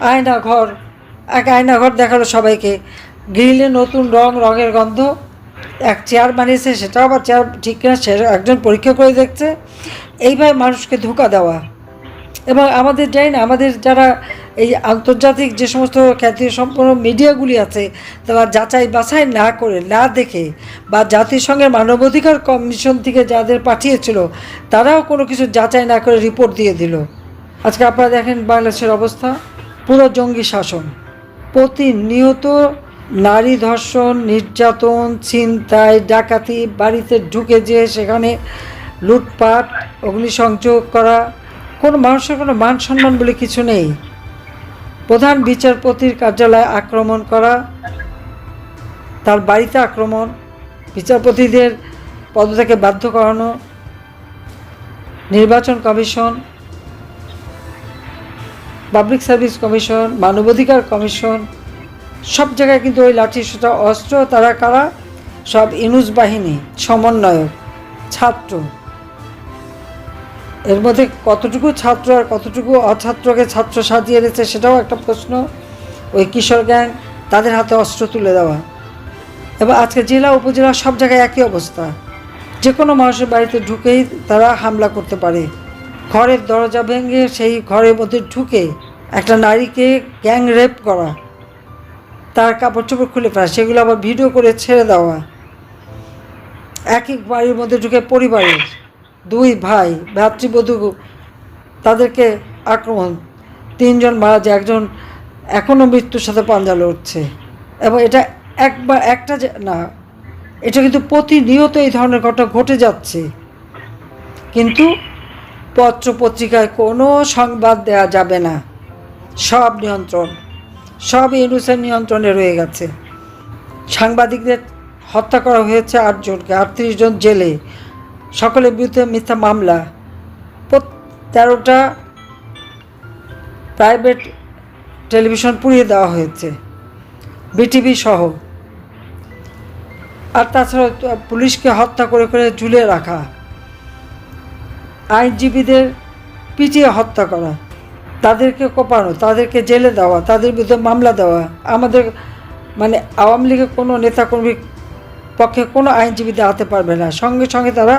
আয়না ঘর এক আয়না ঘর দেখাল সবাইকে। গ্রিলে নতুন রং, রঙের গন্ধ। এক চেয়ার বানিয়েছে, সেটাও আবার চেয়ার ঠিক কিনা সে একজন পরীক্ষা করে দেখছে। এইভাবে মানুষকে ধোকা দেওয়া। এবং আমাদের জানি না, আমাদের যারা এই আন্তর্জাতিক যে সমস্ত খ্যাতি সম্পন্ন মিডিয়াগুলি আছে, তারা যাচাই বাছাই না করে, না দেখে, বা জাতিসংঘের মানবাধিকার কমিশন থেকে যাদের পাঠিয়েছিল, তারাও কোনো কিছু যাচাই না করে রিপোর্ট দিয়ে দিল। আজকে আপনারা দেখেন বাংলাদেশের অবস্থা। পুরো জঙ্গি শাসন। প্রতিনিয়ত নারী ধর্ষণ, নির্যাতন, ছিনতাই, ডাকাতি বাড়িতে ঢুকে যেয়ে সেখানে লুটপাট, অগ্নিসংযোগ করা, কোনো মানুষের কোনো মান সম্মান বলে কিছু নেই। প্রধান বিচারপতির কার্যালয়ে আক্রমণ করা, তার বাড়িতে আক্রমণ, বিচারপতিদের পদত্যাগে বাধ্য করানো, নির্বাচন কমিশন পাবলিক সার্ভিস কমিশন, মানবাধিকার কমিশন, সব জায়গায় কিন্তু ওই লাঠি সোটা অস্ত্র, তারা কারা? সব ইনুজ বাহিনী, সমন্বয়ক, ছাত্র। এর মধ্যে কতটুকু ছাত্র আর কতটুকু অছাত্রকে ছাত্র সাজিয়ে এনেছে সেটাও একটা প্রশ্ন। ওই কিশোর গ্যাং, তাদের হাতে অস্ত্র তুলে দেওয়া। এবং আজকে জেলা, উপজেলা সব জায়গায় একই অবস্থা। যে কোনো মানুষের বাড়িতে ঢুকেই তারা হামলা করতে পারে। ঘরের দরজা ভেঙে সেই ঘরের মধ্যে ঢুকে একটা নারীকে গ্যাং রেপ করা। তার কাপড় চোপড় খুলে ফেলা। সেগুলো আবার ভিডিও করে ছেড়ে দেওয়া। একই বাড়ির মধ্যে ঢুকে পরিবারের দুই ভাই ভ্রাতৃবধূ তাদেরকে আক্রমণ। তিনজন মারা যায়, একজন এখনও মৃত্যুর সাথে পাঞ্জা লড়ছে। এবং এটা একবার একটা না, এটা কিন্তু প্রতিনিয়ত এই ধরনের ঘটনা ঘটে যাচ্ছে। কিন্তু পত্র পত্রিকায় কোনো সংবাদ দেওয়া যাবে না। সব নিয়ন্ত্রণ, সব ইউনুসের নিয়ন্ত্রণে রয়ে গেছে। সাংবাদিকদের হত্যা করা হয়েছে আটজনকে আটত্রিশ জন জেলে। সকলের বিরুদ্ধে মিথ্যা মামলা। তেরোটা প্রাইভেট টেলিভিশন পুড়িয়ে দেওয়া হয়েছে, বিটিভি সহ। আর তাছাড়া পুলিশকে হত্যা করে করে ঝুলিয়ে রাখা। আইনজীবীদের পিটিয়ে হত্যা করা, তাদেরকে কোপানো, তাদেরকে জেলে দেওয়া, তাদের বিরুদ্ধে মামলা দেওয়া, আমাদের মানে আওয়ামী লীগের কোনো নেতাকর্মীর পক্ষে কোনো আইনজীবী দাঁড়াতে পারবে না। সঙ্গে সঙ্গে তারা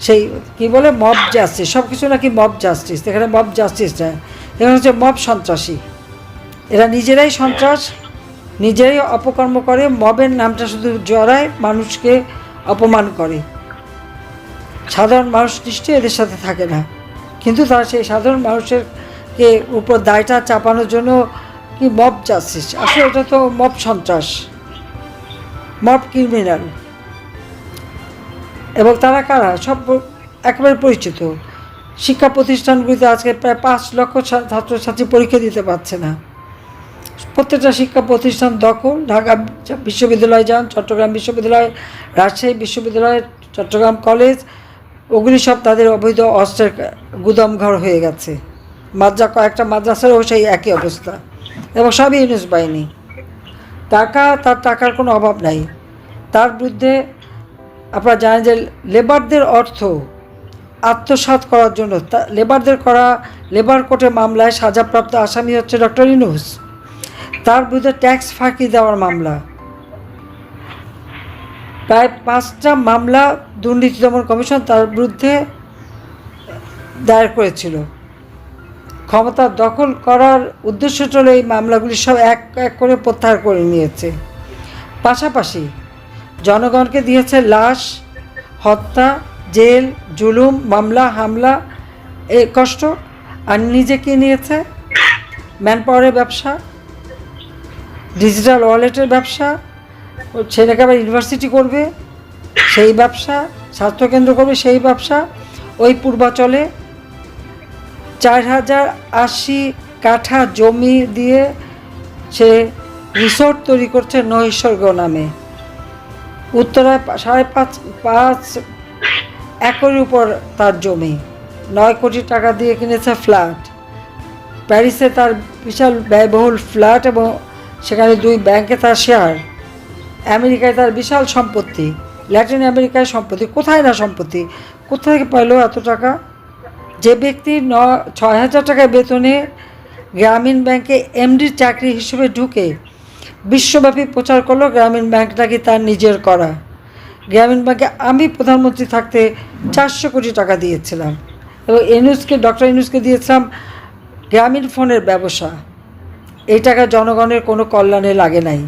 সেই কি বলে, মব জাস্টিস সব কিছু নাকি মব জাস্টিস, এখানে মব জাস্টিস নেয়। এখানে হচ্ছে মব সন্ত্রাসী। এরা নিজেরাই সন্ত্রাস, নিজেরাই অপকর্ম করে, মবের নামটা শুধু জড়ায় মানুষকে অপমান করে। সাধারণ মানুষ নিশ্চয়ই এদের সাথে থাকে না। কিন্তু তারা সেই সাধারণ মানুষের কে উপর দায়টা চাপানোর জন্য কি মব জাস্টিস আসলে এটা তো মব সন্ত্রাস মব ক্রিমিনাল এবং তারা কারা? সব একেবারে পরিচিত। শিক্ষা প্রতিষ্ঠানগুলিতে আজকে প্রায় পাঁচ লক্ষ ছাত্রছাত্রী পরীক্ষা দিতে পারছে না। প্রত্যেকটা শিক্ষা প্রতিষ্ঠান দখল। ঢাকা বিশ্ববিদ্যালয় যান, চট্টগ্রাম বিশ্ববিদ্যালয়, রাজশাহী বিশ্ববিদ্যালয়, চট্টগ্রাম কলেজ ওগুলি সব তাদের অবৈধ অস্ত্রের গুদাম ঘর হয়ে গেছে। মাদ্রা কয়েকটা মাদ্রাসারও সেই একই অবস্থা এবং সবই ইউনুস বাহিনী। টাকা, তার টাকার কোনো অভাব নাই। তার বিরুদ্ধে আপনারা জানেন যে লেবারদের অর্থ আত্মসাৎ করার জন্য লেবারদের করা, লেবার কোর্টে মামলায় সাজাপ্রাপ্ত আসামি হচ্ছে ডক্টর ইনুস তার বিরুদ্ধে ট্যাক্স ফাঁকি দেওয়ার মামলা। প্রায় পাঁচটা মামলা দুর্নীতি দমন কমিশন তার বিরুদ্ধে দায়ের করেছিল। ক্ষমতা দখল করার উদ্দেশ্য ছিল এই মামলাগুলি সব এক এক করে প্রত্যাহার করে নিয়েছে। পাশাপাশি জনগণকে দিয়েছে লাশ, হত্যা, জেল, জুলুম, মামলা, হামলা, এ কষ্ট, আর নিজেকে নিয়েছে? ম্যান পাওয়ারের ব্যবসা, ডিজিটাল ওয়ালেটের ব্যবসা ছেলেকে আবার ইউনিভার্সিটি করবে, সেই ব্যবসা স্বাস্থ্যকেন্দ্র করবে, সেই ব্যবসা, ওই পূর্বাচলে চার হাজার আশি কাঠা জমি দিয়ে সে রিসোর্ট তৈরি করছে নৈসর্গ নামে। উত্তরায় সাড়ে পাঁচ পাঁচ একরের উপর তার জমি। নয় কোটি টাকা দিয়ে কিনেছে ফ্ল্যাট। প্যারিসে তার বিশাল ব্যয়বহুল ফ্ল্যাট এবং সেখানে দুই ব্যাংকে তার শেয়ার আমেরিকায় তার বিশাল সম্পত্তি, ল্যাটিন আমেরিকায় সম্পত্তি, কোথায় না সম্পত্তি? কোথা থেকে পাইলো এত টাকা? যে ব্যক্তি ন, ছয় হাজার টাকায় বেতনে গ্রামীণ ব্যাংকে এমডির চাকরি হিসেবে ঢুকে বিশ্বব্যাপী প্রচার করল গ্রামীণ ব্যাংক নাকি তার নিজের করা? গ্রামীণ ব্যাংকে আমি প্রধানমন্ত্রী থাকতে চারশো কোটি টাকা দিয়েছিলাম এবং এনুসকে ডক্টর ইনুসকে দিয়েছিলাম গ্রামীণ ফোনের ব্যবসা। এই টাকা জনগণের কোনো কল্যাণে লাগে নাই।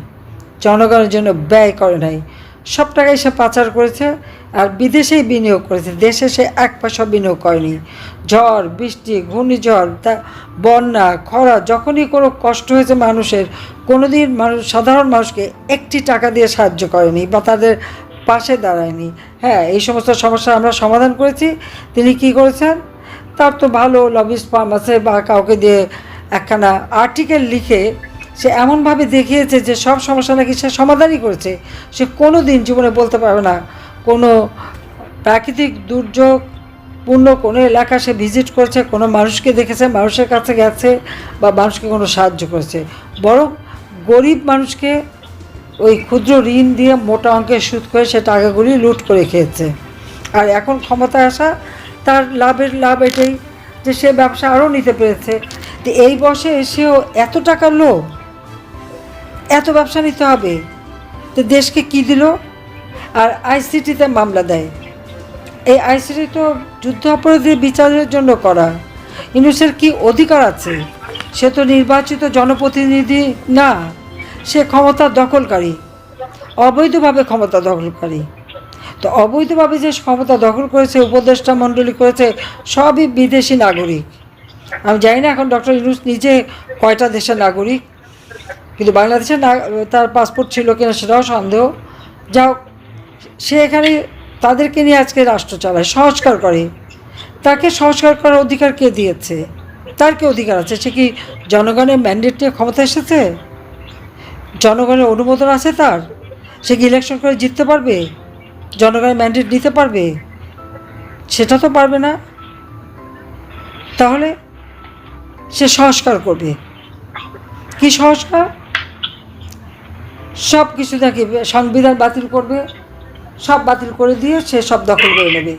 জনগণের জন্য ব্যয় করে নাই। সব টাকাই সে পাচার করেছে আর বিদেশেই বিনিয়োগ করেছে। দেশে সে এক পয়সা বিনিয়োগ করেনি। ঝড়, বৃষ্টি, ঘূর্ণিঝড়, তা বন্যা, খরা, যখনই কোনো কষ্ট হয়েছে মানুষের কোনো দিন মানুষ, সাধারণ মানুষকে একটি টাকা দিয়ে সাহায্য করেনি বা তাদের পাশে দাঁড়ায়নি। হ্যাঁ এই সমস্ত সমস্যা আমরা সমাধান করেছি। তিনি কি করেছেন? তার তো ভালো লবিস্ট ফার্ম আছে বা কাউকে দিয়ে একখানা আর্টিকেল লিখে সে এমনভাবে দেখিয়েছে যে সব সমস্যা নাকি সে সমাধানই করেছে। সে কোনো দিন জীবনে বলতে পারবে না। কোনো প্রাকৃতিক দুর্যোগ, পূর্ণ কোনো এলাকা সে ভিজিট করেছে, কোনো মানুষকে দেখেছে, মানুষের কাছে গেছে বা মানুষকে কোনো সাহায্য করেছে। বরং গরিব মানুষকে ওই ক্ষুদ্র ঋণ দিয়ে মোটা অঙ্কের সুদ করে সে টাকাগুলি লুট করে খেয়েছে। আর এখন ক্ষমতায় আসা তার লাভের লাভ এটাই যে সে ব্যবসা আরও নিতে পেরেছে। তো এই বয়সে এসেও এত টাকার লোভ। এত ব্যবসা নিতে হবে। তো দেশকে কি দিল? আর আইসিটিতে মামলা দেয়। এই আইসিটি তো যুদ্ধ অপরাধীর বিচারের জন্য করা। ইউনুসের কি অধিকার আছে? সে তো নির্বাচিত জনপ্রতিনিধি না, সে ক্ষমতা দখলকারী। অবৈধভাবে ক্ষমতা দখলকারী। তো অবৈধভাবে যে ক্ষমতা দখল করেছে, উপদেষ্টা মণ্ডলী করেছে, সবই বিদেশি নাগরিক। আমি জানি না এখন ডক্টর ইউনুস নিজে কয়টা দেশের নাগরিক। কিন্তু বাংলাদেশে না, তার পাসপোর্ট ছিল কিনা সেটাও সন্দেহ। যাও সে এখানে তাদেরকে নিয়ে আজকে রাষ্ট্র চালায়, সংস্কার করে। তাকে সংস্কার করার অধিকার কে দিয়েছে? তার কি অধিকার আছে? সে কি জনগণের ম্যান্ডেট নিয়ে ক্ষমতা এসেছে? জনগণের অনুমোদন আছে তার? সে কি ইলেকশন করে জিততে পারবে? জনগণের ম্যান্ডেট নিতে পারবে? সেটা তো পারবে না। তাহলে সে সংস্কার করবে। কি সংস্কার? সব কিছু দেখে সংবিধান বাতিল করবে, সব বাতিল করে দিয়ে সে সব দখল করে নেবে।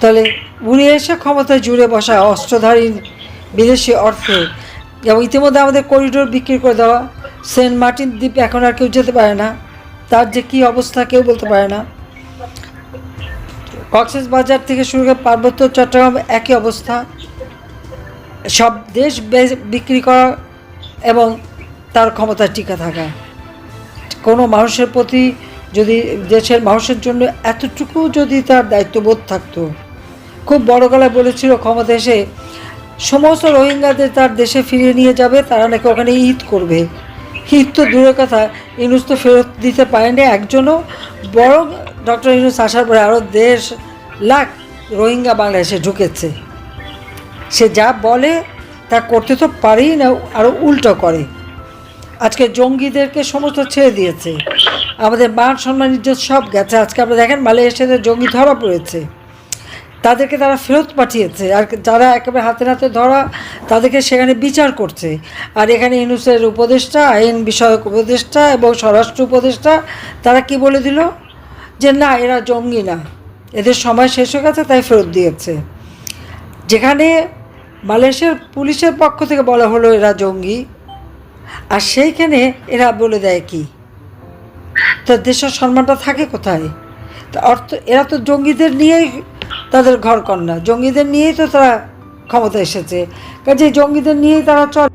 তাহলে উনি এসে ক্ষমতায় জুড়ে বসা অস্ত্রধারী বিদেশি অর্থে এবং ইতিমধ্যে আমাদের করিডোর বিক্রি করে দেওয়া, সেন্ট মার্টিন দ্বীপ এখন আর কেউ যেতে পারে না, তার যে কী অবস্থা কেউ বলতে পারে না। কক্সেস বাজার থেকে শুরু করে পার্বত্য চট্টগ্রাম একই অবস্থা। সব দেশ বিক্রি করা এবং তার ক্ষমতা টিকা থাকা। কোনো মানুষের প্রতি যদি দেশের মানুষের জন্য এতটুকু যদি তার দায়িত্ববোধ থাকতো। খুব বড় গলায় বলেছিল ক্ষমতা এসে, সমস্ত রোহিঙ্গাদের তার দেশে ফিরিয়ে নিয়ে যাবে, তারা নাকি ওখানে ঈদ করবে। ঈদ তো দূরের কথা, ইনুস তো ফেরত দিতে পারেনি একজনও। বরং ডক্টর ইনুস আসার পরে আরও দেশ লাখ রোহিঙ্গা বাংলাদেশে ঢুকেছে। সে যা বলে তা করতে তো পারেই না আরও উল্টো করে। আজকে জঙ্গিদেরকে সমস্ত ছেড়ে দিয়েছে। আমাদের মান সম্মান, ইজ্জত সব গেছে। আজকে আপনারা দেখেন, মালয়েশিয়াতে জঙ্গি ধরা পড়েছে। তাদেরকে তারা ফেরত পাঠিয়েছে। আর যারা একেবারে হাতে হাতে ধরা, তাদেরকে সেখানে বিচার করছে। আর এখানে ইউনুসের উপদেষ্টা, আইন বিষয়ক উপদেষ্টা এবং স্বরাষ্ট্র উপদেষ্টা, তারা কি বলে দিল? যে না, এরা জঙ্গি না। এদের সময় শেষ হয়ে গেছে, তাই ফেরত দিয়েছে। যেখানে মালয়েশিয়ার পুলিশের পক্ষ থেকে বলা হলো, এরা জঙ্গি। আর সেইখানে এরা বলে দেয় কি? তো দেশের সম্মানটা থাকে কোথায়? তা অর্থ, এরা তো জঙ্গিদের নিয়েই তাদের ঘর কন্যা জঙ্গিদের নিয়েই তো তারা ক্ষমতা এসেছে। কাজে জঙ্গিদের নিয়েই তারা চলে।